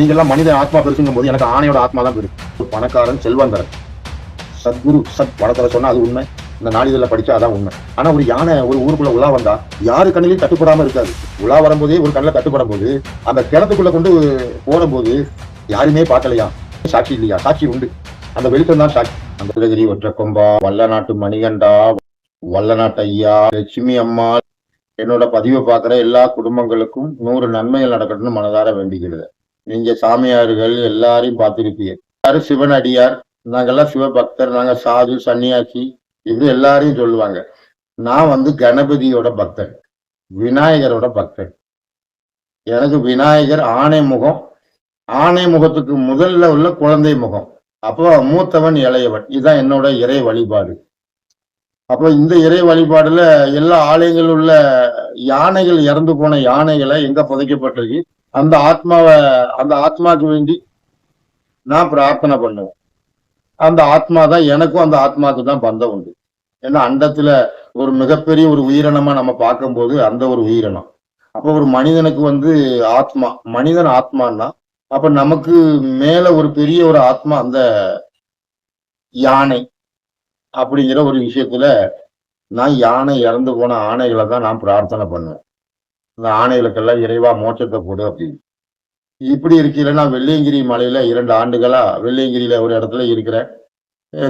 நீங்க எல்லாம் மனித ஆத்மா பெருசுங்கும் போது எனக்கு ஆணையோட ஆத்மா தான் பெருசு ஒரு பணக்காரன் செல்வந்தரன். சத்குரு சத் படத்துல சொன்னா அது உண்மை. இந்த நாளிதழில் படிச்சா அதான் உண்மை. ஆனா ஒரு யானை ஒரு ஊருக்குள்ள உலா வந்தா யாரு கண்ணிலையும் தட்டுப்படாம இருக்காது. உலா வரும்போதே ஒரு கண்ணில் தட்டுப்படும் போது அந்த கிணத்துக்குள்ள கொண்டு போடும்போது யாருமே பார்க்கலையா? சாட்சி இல்லையா? சாட்சி உண்டு. அந்த வெளிச்சம் தான் சாட்சி. அந்த உதகிரி ஒற்ற கொம்பா வல்ல நாட்டு மணிகண்டா வல்ல நாட்டு ஐயா லட்சுமி அம்மா. என்னோட பதிவை பார்க்குற எல்லா குடும்பங்களுக்கும் நூறு நன்மைகள் நடக்கணும்னு மனதார வேண்டிக்கிறது. நீங்க சாமியார்கள் எல்லாரையும் பார்த்திருப்பீங்க. எல்லாரும் சிவன் அடியார் நாங்கெல்லாம் சிவபக்தர் நாங்க சாது சன்னியாசி இப்படி எல்லாரையும் சொல்லுவாங்க. நான் வந்து கணபதியோட பக்தன் விநாயகரோட பக்தன். எனக்கு விநாயகர் ஆணை முகம் ஆணை முகத்துக்கு முதல்ல உள்ள குழந்தை முகம். அப்போ மூத்தவன் இளையவன் இதுதான் என்னோட இறை வழிபாடு. அப்போ இந்த இறை வழிபாடுல எல்லா ஆலயங்கள் உள்ள யானைகள் இறந்து போன யானைகளை எங்க புதைக்கப்பட்டிருக்கு? அந்த ஆத்மாவை அந்த ஆத்மாக்கு வேண்டி நான் பிரார்த்தனை பண்ணுவேன். அந்த ஆத்மா தான் எனக்கும் அந்த ஆத்மாவுக்கு தான் பந்தம் உண்டு. ஏன்னா அண்டத்துல ஒரு மிகப்பெரிய ஒரு உயிரினமா நம்ம பார்க்கும்போது அந்த ஒரு உயிரினம். அப்போ ஒரு மனிதனுக்கு வந்து ஆத்மா மனிதன் ஆத்மான்னா அப்ப நமக்கு மேல ஒரு பெரிய ஒரு ஆத்மா அந்த யானை அப்படிங்கிற ஒரு விஷயத்துல நான் யானை இறந்து போன ஆணைகளை தான் நான் பிரார்த்தனை பண்ணுவேன். இந்த ஆணைகளுக்கெல்லாம் இறைவா மோட்சத்தை போடு அப்படின்னு. இப்படி இருக்கையில நான் வெள்ளியங்கிரி மலையில இரண்டு ஆண்டுகளா வெள்ளியங்கிரியில ஒரு இடத்துல இருக்கிறேன்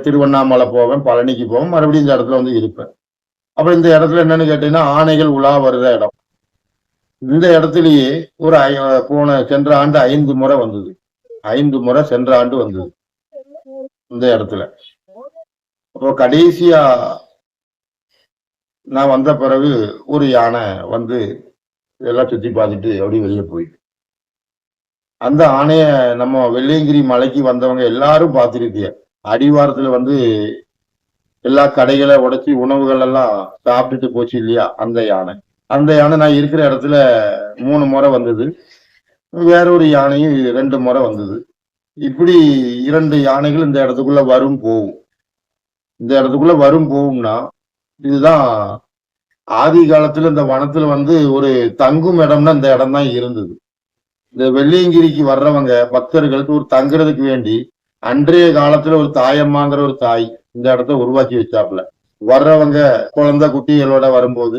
திருவண்ணாமலை போவேன் பழனிக்கு போவேன் மறுபடியும் இந்த இடத்துல வந்து இருப்பேன். அப்ப இந்த இடத்துல என்னன்னு கேட்டீங்கன்னா ஆணைகள் உலா வருத இடம். இந்த இடத்துலயே ஒரு ஐ- போன சென்ற ஆண்டு ஐந்து முறை வந்தது. ஐந்து முறை சென்ற ஆண்டு வந்தது இந்த இடத்துல. அப்போ கடைசியா நான் வந்த பிறகு ஒரு யானை வந்து இதெல்லாம் சுத்தி பார்த்துட்டு அப்படியே வெளியே போயிட்டு அந்த ஆணைய நம்ம வெள்ளையங்கிரி மலைக்கு வந்தவங்க எல்லாரும் பார்த்துருக்கிய. அடிவாரத்துல வந்து எல்லா கடைகளை உடைச்சி உணவுகள் எல்லாம் சாப்பிட்டுட்டு போச்சு இல்லையா? அந்த யானை. அந்த யானை நான் இருக்கிற இடத்துல மூணு முறை வந்தது. வேற ஒரு யானையும் ரெண்டு முறை வந்தது. இப்படி இரண்டு யானைகள் இந்த இடத்துக்குள்ள வரும் போகும். இந்த இடத்துக்குள்ள வரும் போகும்னா இதுதான் ஆதி காலத்துல இந்த வனத்துல வந்து ஒரு தங்கும் இடம்னா இந்த இடம் தான் இருந்தது. இந்த வெள்ளியங்கிரிக்கு வர்றவங்க பக்தர்களுக்கு ஒரு தங்குறதுக்கு வேண்டி அன்றைய காலத்துல ஒரு தாயம்மாங்கிற ஒரு தாய் இந்த இடத்த உருவாக்கி வச்சாப்புல. வர்றவங்க குழந்தை குட்டிகளோட வரும்போது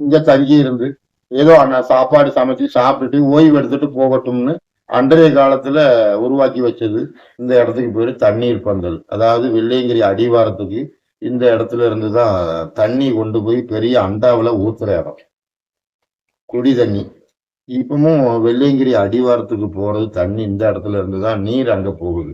இங்க தங்கி இருந்து ஏதோ அண்ணா சாப்பாடு சமைச்சு சாப்பிட்டுட்டு ஓய்வு எடுத்துட்டு போகட்டும்னு அன்றைய காலத்துல உருவாக்கி வச்சது இந்த இடத்துக்கு பேரு தண்ணீர் பந்தல். அதாவது வெள்ளையங்கிரி அடிவாரத்துக்கு இந்த இடத்துல இருந்து தான் தண்ணி கொண்டு போய் பெரிய அண்டாவில் ஊத்துற இடம். குடி தண்ணி. இப்பவும் வெள்ளியங்கிரி அடிவாரத்துக்கு போறது தண்ணி இந்த இடத்துல இருந்து தான் நீர் அங்க போகுது.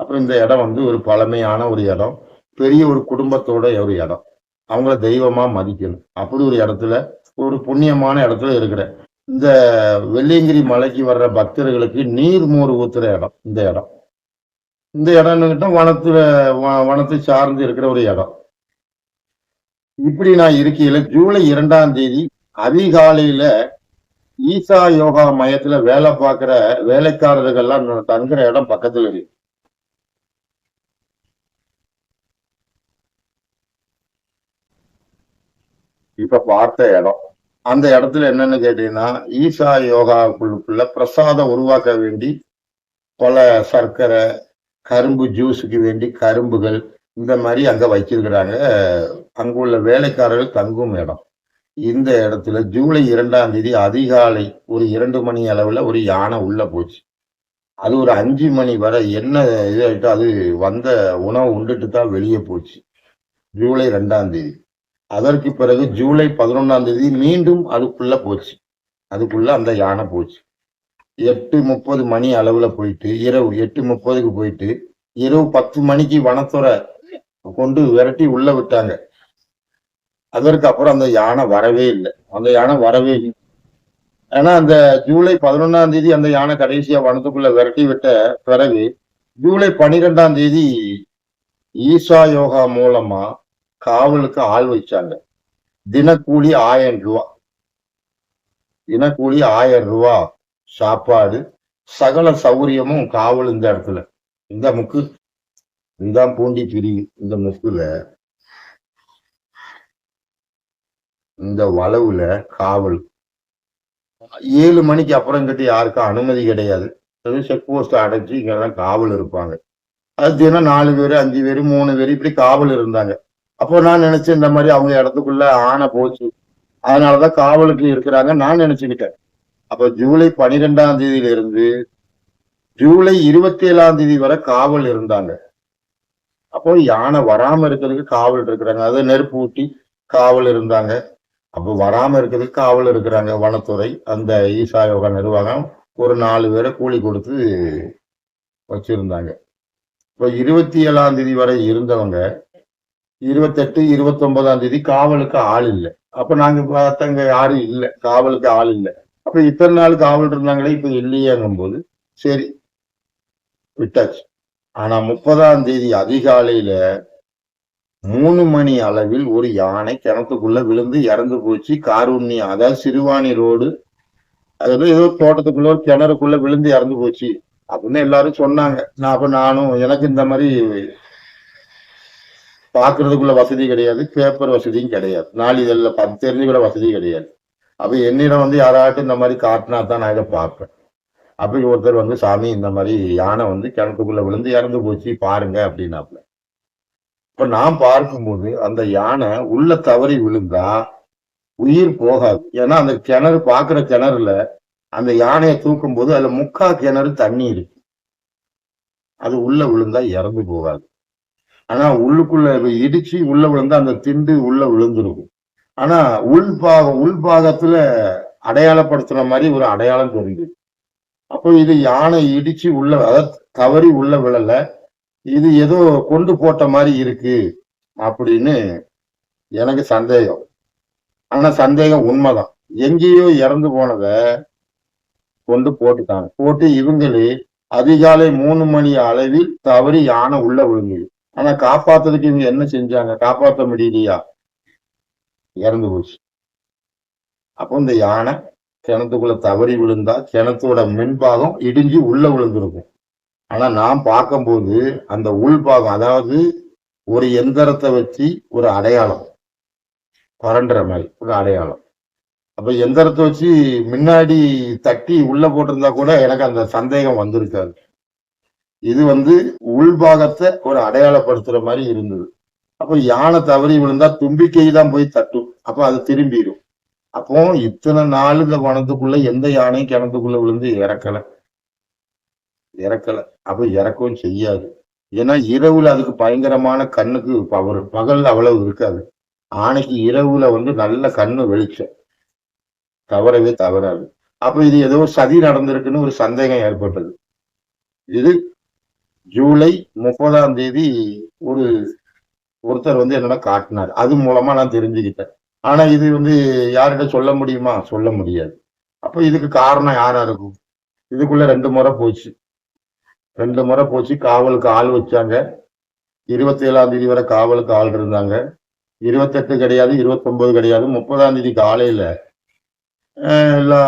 அப்புறம் இந்த இடம் வந்து ஒரு பழமையான ஒரு இடம் பெரிய ஒரு குடும்பத்தோட ஒரு இடம். அவங்கள தெய்வமா மதிக்கணும். அப்படி ஒரு இடத்துல ஒரு புண்ணியமான இடத்துல இருக்கிற இந்த வெள்ளியங்கிரி மலைக்கு வர்ற பக்தர்களுக்கு நீர் மோர் ஊத்துற இடம் இந்த இடம். இந்த இடம்னுக்கிட்ட வனத்துல வ- வனத்தை சார்ந்து இருக்கிற ஒரு இடம். இப்படி நான் இருக்கையில ஜூலை இரண்டாம் தேதி அதிகாலையில ஈசா யோகா மையத்துல வேலை பார்க்கிற வேலைக்காரர்கள்லாம் தங்குற இடம் பக்கத்துல இருக்கு. இப்ப பார்த்த இடம். அந்த இடத்துல என்னன்னு கேட்டீங்கன்னா ஈசா யோகாக்குள்ள பிரசாதம் உருவாக்க வேண்டி பல சர்க்கரை கரும்பு ஜூஸுக்கு வேண்டி கரும்புகள் இந்த மாதிரி அங்கே வச்சிருக்கிறாங்க. அங்குள்ள வேலைக்காரர்கள் தங்கும் இடம். இந்த இடத்துல ஜூலை இரண்டாம் தேதி அதிகாலை ஒரு இரண்டு மணி அளவில் ஒரு யானை உள்ள போச்சு. அது ஒரு அஞ்சு மணி வரை என்ன இதாகிட்டோ அது வந்த உணவு உண்டுட்டு தான் வெளியே போச்சு. ஜூலை ரெண்டாம் தேதி. அதற்கு பிறகு ஜூலை பதினொன்றாம் தேதி மீண்டும் அதுக்குள்ள போச்சு. அதுக்குள்ள அந்த யானை போச்சு. எட்டு முப்பது மணி அளவுல போயிட்டு இரவு எட்டு முப்பதுக்கு போயிட்டு இரவு பத்து மணிக்கு வனத்துறை கொண்டு விரட்டி உள்ள விட்டாங்க. அதற்கு அப்புறம் அந்த யானை வரவே இல்லை. அந்த யானை வரவே இல்லை. ஏன்னா அந்த ஜூலை பதினொன்னாம் தேதி அந்த யானை கடைசியா வனத்துக்குள்ள விரட்டி விட்ட பிறகு ஜூலை பனிரெண்டாம் தேதி ஈசா யோகா மூலமா காவலுக்கு ஆள் வச்சாங்க. தினக்கூலி ஆயிரம் ரூபா. தினக்கூலி ஆயிரம் ரூபா. சாப்பாடு சகல சௌகரியமும் காவல் இந்த இடத்துல. இந்த முக்கு இந்த பூண்டி பிரிவு இந்த முக்குல இந்த வளவுல காவல். ஏழு மணிக்கு அப்புறம் கிட்ட யாருக்கும் அனுமதி கிடையாது. செக் போஸ்ட் அடைச்சு இங்கெல்லாம் காவல் இருப்பாங்க. அது தினம் நாலு பேர் அஞ்சு பேர் மூணு பேர் இப்படி காவல் இருந்தாங்க. அப்போ நான் நினைச்சேன் இந்த மாதிரி அவங்க இடத்துக்குள்ள ஆனை போச்சு. அதனாலதான் காவலுக்கு இருக்கிறாங்க நான் நினைச்சுக்கிட்டேன். அப்ப ஜூலை பனிரெண்டாம் தேதியில இருந்து ஜூலை இருபத்தி ஏழாம் தேதி வரை காவல் இருந்தாங்க. அப்போ யானை வராம இருக்கிறதுக்கு காவல் இருக்கிறாங்க. அதை நெருப்பு ஊட்டி காவல் இருந்தாங்க. அப்போ வராம இருக்கிறதுக்கு காவல் இருக்கிறாங்க வனத்துறை. அந்த ஈசா யோகா நிர்வாகம் ஒரு நாலு பேரை கூலி கொடுத்து வச்சிருந்தாங்க. இப்போ இருபத்தி ஏழாம் தேதி வரை இருந்தவங்க இருபத்தெட்டு இருபத்தி ஒன்பதாம் தேதி காவலுக்கு ஆள் இல்லை. அப்ப நாங்க பார்த்தங்க யாரும் இல்லை. காவலுக்கு ஆள் இல்லை. அப்ப இத்தனை நாள் காவல் இருந்தாங்களே இப்ப இல்லையாங்கும் போது சரி விட்டாச்சு. ஆனா முப்பதாம் தேதி அதிகாலையில மூணு மணி அளவில் ஒரு யானை கிணத்துக்குள்ள விழுந்து இறந்து போச்சு. காரூண்ணி அதாவது சிறுவாணி ரோடு அதாவது ஏதோ தோட்டத்துக்குள்ள ஒரு கிணறுக்குள்ள விழுந்து இறந்து போச்சு. அப்படின்னு எல்லாரும் சொன்னாங்க. நான் அப்ப நானும் எனக்கு இந்த மாதிரி பாக்குறதுக்குள்ள வசதி கிடையாது பேப்பர் வசதியும் கிடையாது. நாளிதழில் தெரிஞ்சு கூட வசதி கிடையாது. அப்போ என்னிடம் வந்து யாராட்டும் இந்த மாதிரி காட்டினா தான் நான் இதை பார்ப்பேன். அப்படி ஒருத்தர் வந்து சாமி இந்த மாதிரி யானை வந்து கிணத்துக்குள்ள விழுந்து இறந்து போச்சு பாருங்க அப்படின்னாப்புல. இப்போ நான் பார்க்கும்போது அந்த யானை உள்ள தவறி விழுந்தா உயிர் போகாது. ஏன்னா அந்த கிணறு பார்க்குற கிணறுல அந்த யானையை தூக்கும் போது அதுல முக்கா கிணறு தண்ணி இருக்கு. அது உள்ள விழுந்தா இறந்து போகாது. ஆனா உள்ளுக்குள்ள இடிச்சு உள்ள விழுந்தா அந்த திண்டு உள்ள விழுந்துருக்கும். ஆனா உள்பாகம் உள்பாகத்துல அடையாளப்படுத்துற மாதிரி ஒரு அடையாளம் தெரியுது. அப்போ இது யானை இடிச்சு உள்ள அதாவது தவறி உள்ள விழல. இது ஏதோ கொண்டு போட்ட மாதிரி இருக்கு அப்படின்னு எனக்கு சந்தேகம். ஆனா சந்தேகம் உண்மைதான். எங்கேயோ இறந்து போனத கொண்டு போட்டுட்டாங்க. போட்டு இவங்களே அதிகாலை மூணு மணி அளவில் தவறி யானை உள்ள விழுங்குது ஆனா காப்பாத்துறதுக்கு இவங்க என்ன செஞ்சாங்க? காப்பாற்ற முடியலையா? இறந்து போச்சு. அப்போ இந்த யானை கிணத்துக்குள்ள தவறி விழுந்தா கிணத்தோட மின்பாகம் இடிஞ்சு உள்ள விழுந்திருக்கும். ஆனா நான் பார்க்கும்போது அந்த உள்பாகம் அதாவது ஒரு எந்திரத்தை வச்சு ஒரு அடையாளம் பரண்டுற மாதிரி ஒரு அடையாளம். அப்ப எந்திரத்தை வச்சு முன்னாடி தட்டி உள்ள போட்டிருந்தா கூட எனக்கு அந்த சந்தேகம் வந்திருக்காது. இது வந்து உள்பாகத்தை ஒரு அடையாளப்படுத்துற மாதிரி இருந்தது. அப்ப யானை தவறி விழுந்தா தும்பிக்கை தான் போய் தட்டும். அப்ப அது திரும்பிடும். அப்போ இத்தனை நாள் இந்த வனத்துக்குள்ள எந்த யானையும் கிணத்துக்குள்ள விழுந்து இறக்கல. இறக்கல. அப்ப இறக்கவும் செய்யாது. ஏன்னா இரவுல அதுக்கு பயங்கரமான கண்ணுக்கு பவர் பகல் அவ்வளவு இருக்காது. ஆனைக்கு இரவுல வந்து நல்ல கண்ணு வெளிச்சம். தவறவே தவறாது. அப்ப இது ஏதோ சதி நடந்திருக்குன்னு ஒரு சந்தேகம் ஏற்பட்டது. இது ஜூலை முப்பதாம் தேதி ஒரு ஒருத்தர் வந்து என்னடா காட்டினார். அது மூலமா நான் தெரிஞ்சுக்கிட்டேன். ஆனா இது வந்து யார்கிட்ட சொல்ல முடியுமா? சொல்ல முடியாது. அப்ப இதுக்கு காரணம் யாரா இருக்கும் இதுக்குள்ள ரெண்டு முறை போச்சு. ரெண்டு முறை போச்சு. காவலுக்கு ஆள் வச்சாங்க. இருபத்தி ஏழாம் தேதி வரை காவலுக்கு ஆள் இருந்தாங்க. இருபத்தெட்டு கிடையாது இருபத்தொன்பது கிடையாது முப்பதாம் தேதி காலையில எல்லா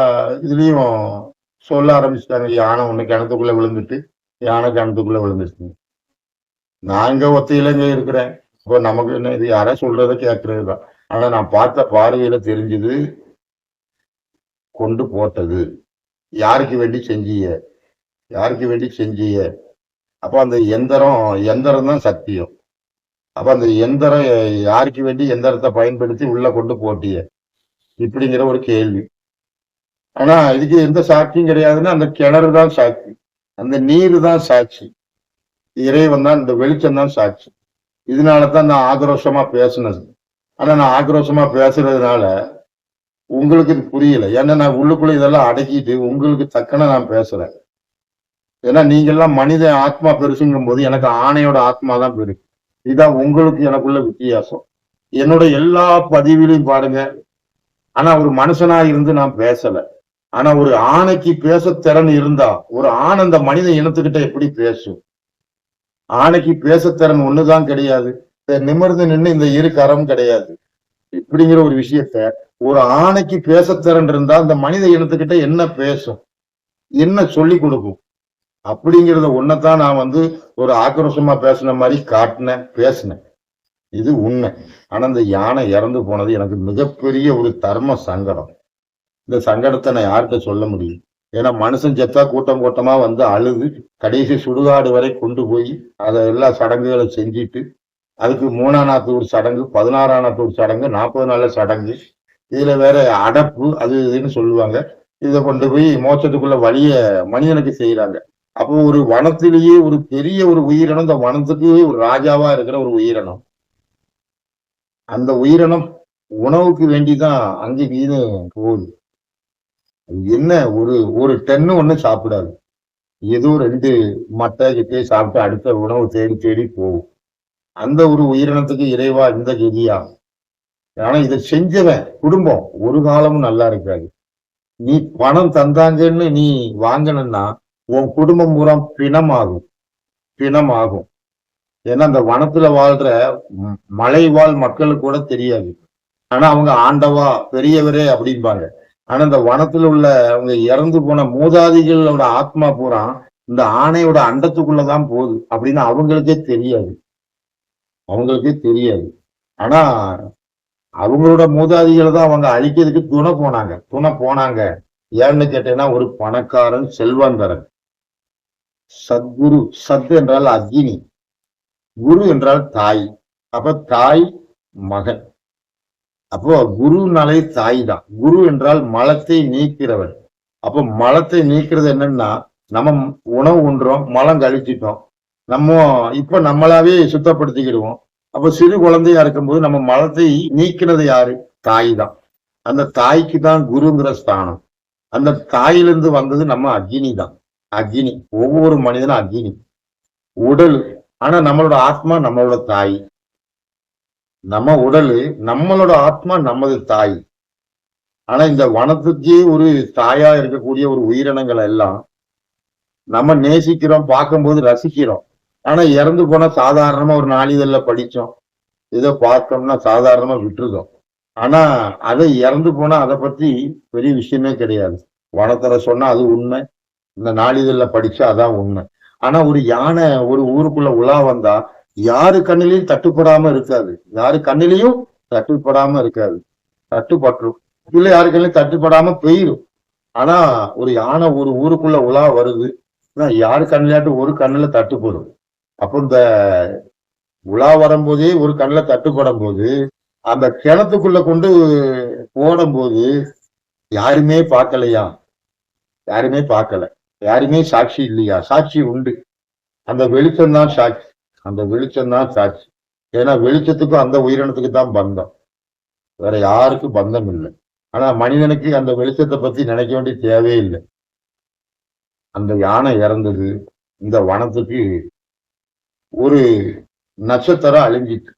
இதுலயும் சொல்ல ஆரம்பிச்சிட்டாங்க. யானை ஒண்ணு கிணத்துக்குள்ள விழுந்துட்டு யானை கிணத்துக்குள்ள விழுந்துச்சுங்க நான் இங்க ஒத்தையிலங்க இருக்கிறேன். அப்போ நமக்கு என்ன இது யாரா சொல்றத கேட்கறது தான் ஆனா நான் பார்த்த பார்வையில தெரிஞ்சது கொண்டு போட்டது. யாருக்கு வேண்டி செஞ்சிய யாருக்கு வேண்டி செஞ்சிய அப்ப அந்த எந்திரம் எந்திரம் தான் சத்தியம். அப்ப அந்த எந்திரம் யாருக்கு வேண்டி எந்திரத்தை பயன்படுத்தி உள்ள கொண்டு போட்டிய? இப்படிங்கிற ஒரு கேள்வி. ஆனா இதுக்கு எந்த சாட்சியும் கிடையாதுன்னா அந்த கிணறு தான் சாட்சி. அந்த நீர் தான் சாட்சி. இறைவன் தான் இந்த வெளிச்சம் தான் சாட்சி. இதனால தான் நான் ஆக்ரோஷமா பேசினது. ஆனா நான் ஆக்ரோஷமா பேசுறதுனால உங்களுக்கு இது புரியல. ஏன்னா நான் உள்ளுக்குள்ள இதெல்லாம் அடக்கிட்டு உங்களுக்கு தக்கன நான் பேசுறேன். ஏன்னா நீங்கெல்லாம் மனித ஆத்மா பெருசுங்கும் போது எனக்கு ஆணையோட ஆத்மா தான் பெருசு. இதான் உங்களுக்கு எனக்குள்ள வித்தியாசம். என்னோட எல்லா பதிவிலையும் பாருங்க. ஆனா ஒரு மனுஷனா இருந்து நான் பேசல. ஆனா ஒரு ஆணைக்கு பேச திறன் இருந்தா ஒரு ஆண் அந்த மனித இனத்துக்கிட்ட எப்படி பேசும்? ஆணைக்கு பேசத்திறன் ஒண்ணுதான் கிடையாது. நிமிர்ந்து நின்று இந்த இரு கரம் கிடையாது. இப்படிங்கிற ஒரு விஷயத்த ஒரு ஆணைக்கு பேசத்திறன் இருந்தா அந்த மனித இனத்துக்கிட்ட என்ன பேசும்? என்ன சொல்லி கொடுக்கும்? அப்படிங்கிறத ஒன்னதான் நான் வந்து ஒரு ஆக்ரோஷமா பேசின மாதிரி காட்டினேன் பேசினேன். இது உண்மை. ஆனா இந்த யானை இறந்து போனது எனக்கு மிகப்பெரிய ஒரு தர்ம சங்கடம். இந்த சங்கடத்தை நான் யார்கிட்ட சொல்ல முடியும்? ஏன்னா மனுஷன் செத்தா கூட்டம் கூட்டமா வந்து அழுது கடைசி சுடுகாடு வரை கொண்டு போய் அதை எல்லா சடங்குகளும் செஞ்சுட்டு அதுக்கு மூணாம் நாத்து ஒரு சடங்கு பதினாறாம் நாத்து ஒரு சடங்கு நாற்பது நாள் சடங்கு. இதுல வேற அடப்பு அது இதுன்னு சொல்லுவாங்க. இதை கொண்டு போய் மோச்சத்துக்குள்ள வழிய மனிதனுக்கு செய்யறாங்க அப்போ ஒரு வனத்திலேயே ஒரு பெரிய ஒரு உயிரினம் இந்த வனத்துக்கு ஒரு ராஜாவா இருக்கிற ஒரு உயிரினம். அந்த உயிரினம் உணவுக்கு வேண்டிதான் அங்கே இங்கேன்னு போகுது. என்ன? ஒரு ஒரு டென்னு ஒண்ணு சாப்பிடாது. ஏதோ ரெண்டு மட்டை கிட்டே சாப்பிட்டு அடுத்த உணவு தேடி தேடி போகும். அந்த ஒரு உயிரினத்துக்கு இறைவா இந்த கதியா ஆனா இதை செஞ்சவன் குடும்பம் ஒரு காலமும் நல்லா இருக்காது. நீ பணம் தந்தாங்கன்னு நீ வாங்கினா உன் குடும்பம் பூரா பினம் ஆகும் ஏன்னா அந்த வனத்துல வாழ்ற ம், மலைவாழ் மக்களுக்கு கூட தெரியாது. ஆனா அவங்க ஆண்டவா பெரியவரே அப்படிம்பாங்க. ஆனா இந்த வனத்துல உள்ள அவங்க இறந்து போன மூதாதிகளோட ஆத்மா பூரா இந்த ஆணையோட அண்டத்துக்குள்ளதான் போகுது. அப்படின்னு அவங்களுக்கே தெரியாது. அவங்களுக்கே தெரியாது. ஆனா அவங்களோட மூதாதிகளை தான் அவங்க அழிக்கிறதுக்கு துணை போனாங்க. துணை போனாங்க. ஏன்னு கேட்டீங்கன்னா ஒரு பணக்காரன் செல்வந்தரன். சத்குரு. சத் என்றால் அக்னி. குரு என்றால் தாய். அப்ப தாய் மகன். அப்போ குருனாலே தாய் தான் குரு என்றால் மலத்தை நீக்கிறவன். அப்போ மலத்தை நீக்கிறது என்னன்னா நம்ம உணவு உண்றோம் மலம் கழிச்சிட்டோம். நம்ம இப்ப நம்மளாவே சுத்தப்படுத்திக்கிடுவோம். அப்ப சிறு குழந்தையா இருக்கும்போது நம்ம மலத்தை நீக்கினது யாரு? தாய் தான் அந்த தாய்க்கு தான் குருங்கிற ஸ்தானம். அந்த தாயிலிருந்து வந்தது நம்ம அக்னி தான் அக்னி. ஒவ்வொரு மனிதனும் அக்னி. உடல். ஆனா நம்மளோட ஆத்மா நம்மளோட தாய். நம்ம உடல் நம்மளோட ஆத்மா நமது தாய். ஆனா இந்த வனத்துக்கே ஒரு தாயா இருக்கக்கூடிய ஒரு உயிரினங்கள் எல்லாம் நம்ம நேசிக்கிறோம் பார்க்கும்போது ரசிக்கிறோம். ஆனா இறந்து போனா சாதாரணமா ஒரு நாளிதழில படிச்சோம் ஏதோ பார்த்தோம்னா சாதாரணமா விட்டுருதோம். ஆனா அதை இறந்து போனா அதை பத்தி பெரிய விஷயமே கிடையாது. வனத்துல சொன்னா அது உண்மை. இந்த நாளிதழ்ல படிச்சா அதான் உண்மை. ஆனா ஒரு யானை ஒரு ஊருக்குள்ள உலா வந்தா யாரு கண்ணிலையும் தட்டுப்படாம இருக்காது. யாரு கண்ணிலையும் தட்டுப்படாம இருக்காது. தட்டுப்பட்டுரும். இல்லை யாரு கண்ணிலையும் தட்டுப்படாம போயிடும் ஆனா ஒரு யானை ஒரு ஊருக்குள்ள உலா வருது. ஆனா யாரு கண்ணிலாட்டு ஒரு கண்ணுல தட்டுப்படும். அப்போ இந்த உலா வரும்போதே ஒரு கண்ணுல தட்டுப்படும் போது அந்த கிணத்துக்குள்ள கொண்டு போடும்போது யாருமே பார்க்கலையா? யாருமே பார்க்கல. யாருமே சாட்சி இல்லையா? சாட்சி உண்டு. அந்த வெளிச்சம் தான் சாட்சி. அந்த வெளிச்சம் தான் சாட்சி. ஏன்னா வெளிச்சத்துக்கும் அந்த உயிரினத்துக்கு தான் பந்தம். வேற யாருக்கும் பந்தம் இல்லை. ஆனா மனிதனுக்கு அந்த வெளிச்சத்தை பத்தி நினைக்க வேண்டிய தேவையே இல்லை. அந்த யானை இறந்தது இந்த வனத்துக்கு ஒரு நட்சத்திரம் அழிஞ்சிட்டு.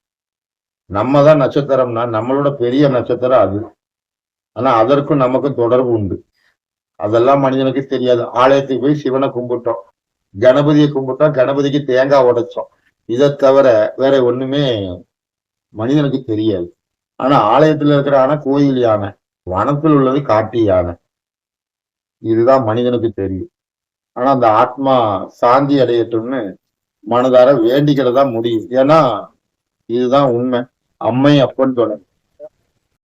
நம்ம தான் நட்சத்திரம்னா நம்மளோட பெரிய நட்சத்திரம் அது. ஆனா அதற்கும் நமக்கும் தொடர்பு உண்டு. அதெல்லாம் மனிதனுக்கு தெரியாது. ஆலயத்துக்கு போய் சிவனை கும்பிட்டோம். கணபதியை கும்பிட்டோம். கணபதிக்கு தேங்காய் உடைச்சோம். இதை தவிர வேற ஒண்ணுமே மனிதனுக்கு தெரியாது. ஆனா ஆலயத்துல இருக்கிற ஆனா கோயில் யானை வனத்தில் உள்ளது காட்டு யானை. இதுதான் மனிதனுக்கு தெரியும். ஆனா அந்த ஆத்மா சாந்தி அடையட்டும்னு மனதார வேண்டிக்கிறதா முடியும். ஏன்னா இதுதான் உண்மை. அம்மை அப்பன்னு தொடர்.